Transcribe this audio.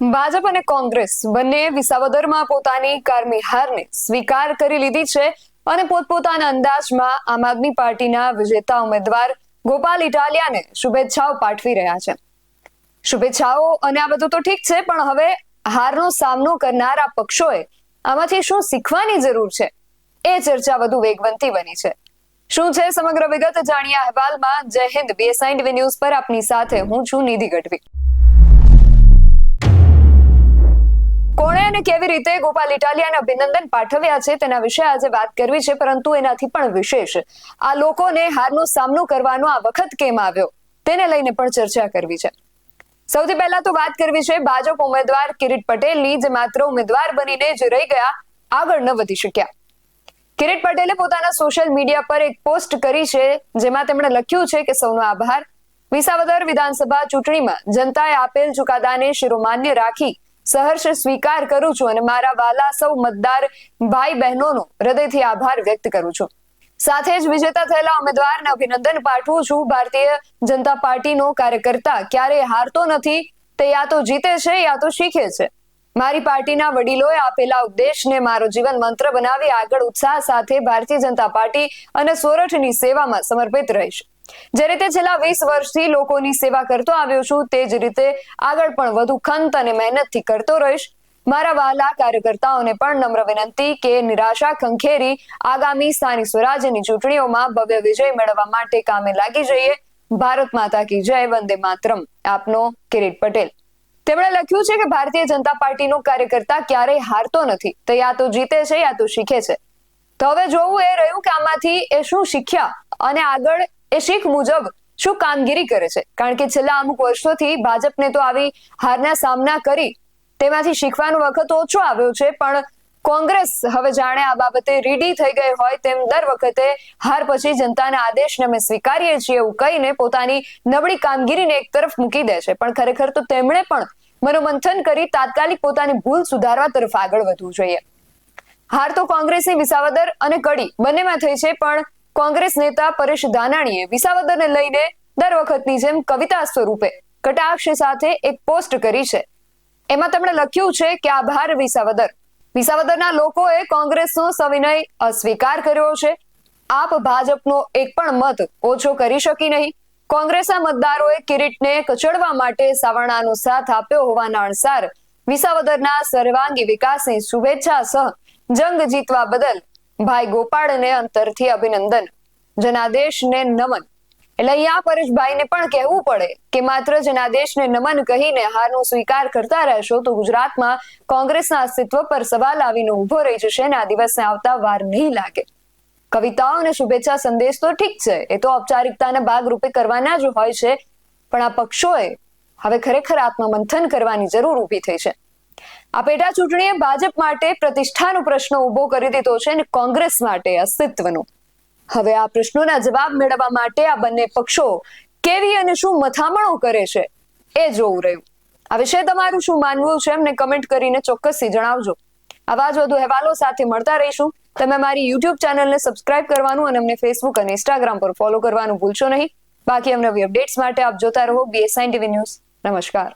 ભાજપ અને કોંગ્રેસ બંને વિસાવદરમાં પોતાની કારમી હારને સ્વીકાર કરી લીધી છે અને પોતપોતાના અંદાજમાં આમ આદમી પાર્ટીના વિજેતા ઉમેદવાર ગોપાલ ઇટાલિયાને શુભેચ્છાઓ પાઠવી રહ્યા છે. શુભેચ્છાઓ અને આ બધું તો ઠીક છે, પણ હવે હારનો સામનો કરનારા પક્ષોએ આમાંથી શું શીખવાની જરૂર છે? એ ચર્ચા વધુ વેગવંતી બની છે. શું છે સમગ્ર વિગત? જાણ્યા અહેવાલમાં. જય હિન્દ બીએસઆઈ ટીવી ન્યૂઝ પર આપની સાથે હું છું નિધિ ગઢવી. અને કેવી રીતે ગોપાલ ઇટાલિયાને અભિનંદન પાઠવ્યા છે તેના વિશે આજે વાત કરવી છે, પરંતુ એનાથી પણ વિશેષ. આ લોકોને હારનો સામનો કરવાનો આ વખત કેમ આવ્યો? તેને લઈને પણ ચર્ચા કરવી છે. સૌથી પહેલા તો વાત કરવી છે ભાજપ ઉમેદવાર કિરીટ પટેલની, જે માત્ર ઉમેદવાર બનીને જ રહી ગયા, આગળ ન વધી શક્યા. કિરીટ પટેલે પોતાના સોશિયલ મીડિયા પર એક પોસ્ટ કરી છે, જેમાં તેમણે લખ્યું છે કે સૌનો આભાર. વિસાવદર વિધાનસભા ચૂંટણીમાં જનતાએ આપેલ ચુકાદાને શિરોમાન્ય રાખી સહર્ષ સ્વીકાર કરું છું અને મારા વાલા સૌ મતદાર ભાઈ બહેનોનો હૃદયથી આભાર વ્યક્ત કરું છું. સાથે જ વિજેતા થયેલા ઉમેદવારને અભિનંદન પાઠવું છું. ભારતીય જનતા પાર્ટીનો કાર્યકર્તા ક્યારેય હારતો નથી. તે યા તો જીતે છે, યા તો શીખે છે. મારી પાર્ટીના વડીલોએ આપેલા ઉદ્દેશને મારો જીવન મંત્ર બનાવી આગળ ઉત્સાહ સાથે ભારતીય જનતા પાર્ટી અને સોરઠની સેવામાં સમર્પિત રહીશ. જે રીતે છેલ્લા વીસ વર્ષથી લોકોની સેવા કરતો આવ્યો છું, તે જ રીતે આગળ પણ વધુ ખંત અને મહેનતથી કરતો રહીશ. મારા વહાલા કાર્યકર્તાઓને પણ નમ્ર વિનંતી કે નિરાશા ખંખેરી આગામી સ્થાનિક સ્વરાજ્યની ચૂંટણીઓમાં ભવ્ય વિજય મેળવવા માટે કામે લાગી જઈએ. ભારત માતા કી જય, વંદે માતરમ. આપનો કિરીટ પટેલ. તેમણે લખ્યું છે કે ભારતીય જનતા પાર્ટીનો કાર્યકર્તા ક્યારેય હારતો નથી. તો યા તો જીતે છે, યા તો શીખે છે. તો હવે જોવું એ રહ્યું કે આમાંથી એ શું શીખ્યા અને આગળ એ શીખ મુજબ શું કામગીરી કરે છે? કારણ કે છેલ્લા અમુક વર્ષોથી ભાજપને તો આવી હારના સામના કરી તેમાંથી શીખવાનો વખત ઓછો આવ્યો છે, પણ કોંગ્રેસ હવે જાણે આ બાબતે રીડી થઈ ગઈ હોય તેમ દર વખતે હાર પછી જનતાના આદેશને અમે સ્વીકારીએ છીએ એવું કહીને પોતાની નબળી કામગીરીને એક તરફ મૂકી દે છે. પણ ખરેખર તો તેમણે પણ મનોમંથન કરી તાત્કાલિક પોતાની ભૂલ સુધારવા તરફ આગળ વધવું જોઈએ. હાર તો કોંગ્રેસની વિસાવદર અને કડી બંનેમાં થઈ છે, પણ કોંગ્રેસ નેતા પરેશ ધાનાણીએ વિસાવદરને લઈને દર વખતની જેમ કવિતા સ્વરૂપે કટાક્ષ સાથે એક પોસ્ટ કરી છે. એમાં તેમણે લખ્યું છે કે આભાર વિસાવદર. વિસાવદરના લોકોએ કોંગ્રેસનો સવિનય અસ્વીકાર કર્યો છે. આપ ભાજપનો એક પણ મત ઓછો કરી શકી નહીં. કોંગ્રેસના મતદારોએ કિરીટને કચડવા માટે સાવરણાનો સાથ આપ્યો હોવાના અણસાર વિસાવદરના સર્વાંગી વિકાસની શુભેચ્છા સહ જંગ જીતવા બદલ ભાઈ ગોપાળને અંતરથી અભિનંદન. જનાદેશને નમન. એટલે અહીંયા પરેશભાઈને પણ કહેવું પડે કે માત્ર જનાદેશને નમન કહીને હારનો સ્વીકાર કરતા રહેશો તો ગુજરાતમાં કોંગ્રેસના અસ્તિત્વ પર સવાલ આવીને ઊભો રહી જશે અને આ દિવસને આવતા વાર નહીં લાગે. કવિતાઓ અને શુભેચ્છા સંદેશ તો ઠીક છે, એ તો ઔપચારિકતાના ભાગરૂપે કરવાના જ હોય છે, પણ આ પક્ષોએ હવે ખરેખર આત્મમંથન કરવાની જરૂર ઊભી થઈ છે. આ પેટા ચૂંટણીએ ભાજપ માટે પ્રતિષ્ઠાનો પ્રશ્ન ઊભો કરી દીધો છે અને કોંગ્રેસ માટે અસ્તિત્વનો. હવે આ પ્રશ્નોના જવાબ મેળવવા માટે આ બંને પક્ષો કેવી અને શું મથામણો કરે છે એ જોવું રહ્યું. આ વિશે તમારું શું માનવું છે એમને કમેન્ટ કરીને ચોક્કસથી જણાવજો. આવા જ વધુ અહેવાલો સાથે મળતા રહીશું. તમે મારી યુટ્યુબ ચેનલને સબસ્ક્રાઇબ કરવાનું અને અમને ફેસબુક અને ઇન્સ્ટાગ્રામ પર ફોલો કરવાનું ભૂલશો નહીં. બાકી અમને અપડેટ્સ માટે આપ જોતા રહો બીએસઆઈ ટીવી ન્યૂઝ નમસ્કાર.